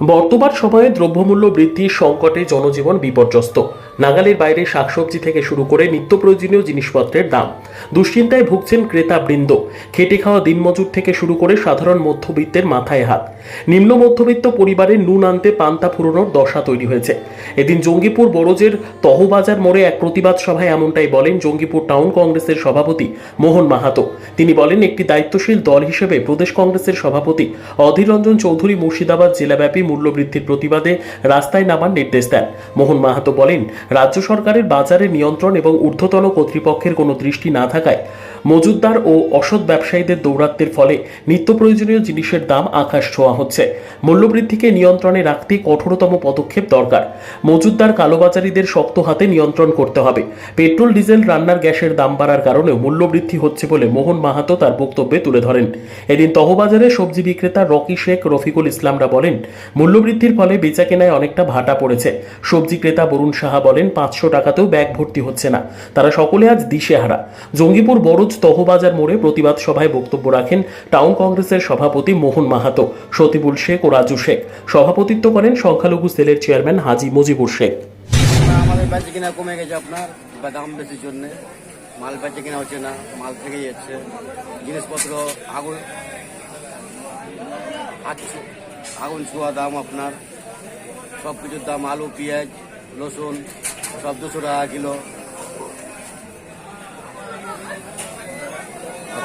বর্তমান সময়ে দ্রব্যমূল্য বৃদ্ধির সংকটে জনজীবন বিপর্যস্ত। নাগালের বাইরে শাকসবজি থেকে শুরু করে নিত্য প্রয়োজনীয় জিনিসপত্রের দাম। দুশ্চিন্তায় ভুগছেন ক্রেতাবৃন্দ। খেটে খাওয়া দিনমজুর থেকে শুরু করে সাধারণ মধ্যবিত্তের মাথায় হাত। নিম্ন মধ্যবিত্ত পরিবারের নুন আনতে পান্তা ফুরোনোর দশা তৈরি হয়েছে। এদিন জঙ্গিপুর বড়জের তহবাজার মোড়ে এক প্রতিবাদ সভায় এমনটাই বলেন জঙ্গিপুর টাউন কংগ্রেসের সভাপতি মোহন মাহাতো। তিনি বলেন, একটি দায়িত্বশীল দল হিসেবে প্রদেশ কংগ্রেসের সভাপতি অধীর রঞ্জন চৌধুরী মুর্শিদাবাদ জেলাব্যাপী মূল্যবৃদ্ধির প্রতিবাদে রাস্তায় নামার নির্দেশ দেন। মোহন মাহাতো বলেন রাজ্য সরকারের বাজারের নিয়ন্ত্রণ এবং ঊর্ধ্বতন কর্তৃপক্ষের কোনো দৃষ্টি না থাকায় মজুদদার ও অসৎ ব্যবসায়ীদের দৌরাত্মের ফলে নিত্য প্রয়োজনীয় জিনিসের দাম আকাশ ছোঁয়া হচ্ছে। মূল্যবৃদ্ধিকে নিয়ন্ত্রণে রাখতে কঠোরতম পদক্ষেপ দরকার। মজুদদার কালোবাজারিদের শক্ত হাতে নিয়ন্ত্রণ করতে হবে। পেট্রোল, ডিজেল, রান্নার গ্যাসের দাম বাড়ার কারণেও মূল্যবৃদ্ধি হচ্ছে বলে মোহন মাহাতো তার বক্তব্যে তুলে ধরেন। এদিন তহবাজারে সবজি বিক্রেতা রকি শেখ রফিকুল ইসলামরা বলেন, মূল্যবৃদ্ধির ফলে বেচাকেনায় অনেকটা ভাটা পড়েছে। সবজি ক্রেতা বরুণ সাহা বলেন, পাঁচশো টাকাতেও ব্যাগ ভর্তি হচ্ছে না। তারা সকলে আজ দিশেহারা। জঙ্গিপুর বরজ তহবাজার মোড়ে প্রতিবাদ সভায় বক্তব্য রাখেন টাউন কংগ্রেসের সভাপতি মোহন মাহাতো, সতিবুল শেখ ও রাজু শেখ। সভাপতিত্ব করেন সংখ্যালঘু সেলের চেয়ারম্যান হাজি মুজিবুর শেখ। আমাদের কিনা কমে গেছে আপনার দাম বেশির মাল বেচে কিনা হচ্ছে না, মাল থেকে যাচ্ছে। জিনিসপত্র আগুন আচ্ছা আগুন ছোঁয়া দাম আপনার। সব কিছুর দাম আলু, পেঁয়াজ, রসুন, সব দুশো টাকা কিলো।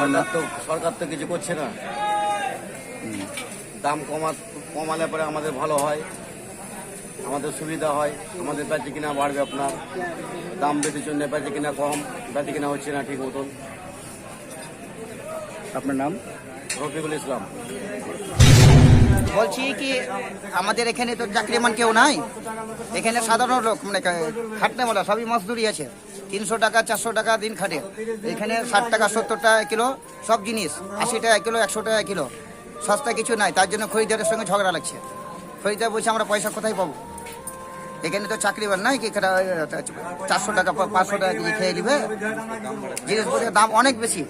সরকার তো সরকার তো কিছু করছে না। দাম কমা কমালে পরে আমাদের ভালো হয় আমাদের সুবিধা হয় আমাদের বেচে কিনা বাড়বে আপনার। দাম বেশির জন্য বেচে কিনা কম বেচে কিনা হচ্ছে না ঠিক মতন। আপনার নাম? রফিকুল ইসলাম। বলছি কি আমাদের এখানে তো চাকরিমান কেউ নাই? এখানে সাধারণ লোক মানে খাটনে বলা সবই মজদুরি আছে। তিনশো টাকা, চারশো টাকা দিন খাটে। এখানে ষাট টাকা, সত্তর টাকা কিলো, সব জিনিস, আশি টাকা কিলো, একশো টাকা কিলো। সস্তা কিছু নাই, তার জন্য খরিদারের সঙ্গে ঝগড়া লাগছে। খরিদার বলছে, আমরা পয়সা কোথায় পাবো? এখানে তো চাকরিবার নাই, কি চারশো টাকা পাঁচশো টাকা কেজি খেয়ে দিবে জিনিসপত্রের দাম অনেক বেশি।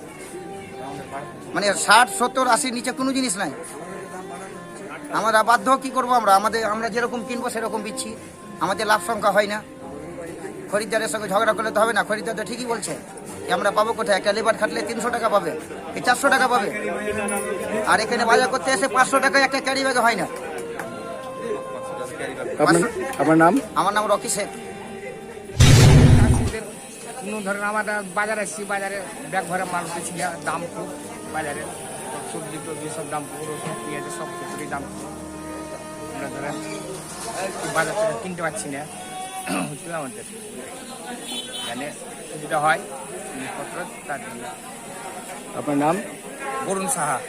মানে ষাট, সত্তর আশির নিচে কোনো জিনিস নাই। আমরা বাধ্য কি করব আমরা? আমাদের, আমরা যেরকম কিনবো সেরকম বিচ্ছি আমাদের লাভ সংখ্যা হয় না। খরিদ্দারের সঙ্গে ঝগড়া করলে তো হবে না। খরিদ্দার তো ঠিকই বলছে আমরা পাবো কোথায়? একটা লেবার খাটলে তিনশো টাকা পাবে এই চারশো টাকা পাবে। আর এখানে বাজার করতে এসে পাঁচশো টাকায় একটা ক্যারি ব্যাগে হয় না। আপনার নাম? আমার নাম রকি শেখ। কোনো ধরেন আমরা বাজারে এসেছি বাজারে ব্যাগ ভরে মাল উঠেছি দাম খুব বাজারে। সবজি টবজি সব দাম খুব রসুন পেঁয়াজের সব কিছুরই দাম খুব। আমরা ধরেন বাজার থেকে কিনতে পারছি না। হচ্ছে আমাদের। এখানে যেটা হয় জিনিসপত্র তার জন্য। আপনার নাম? বরুণ সাহা।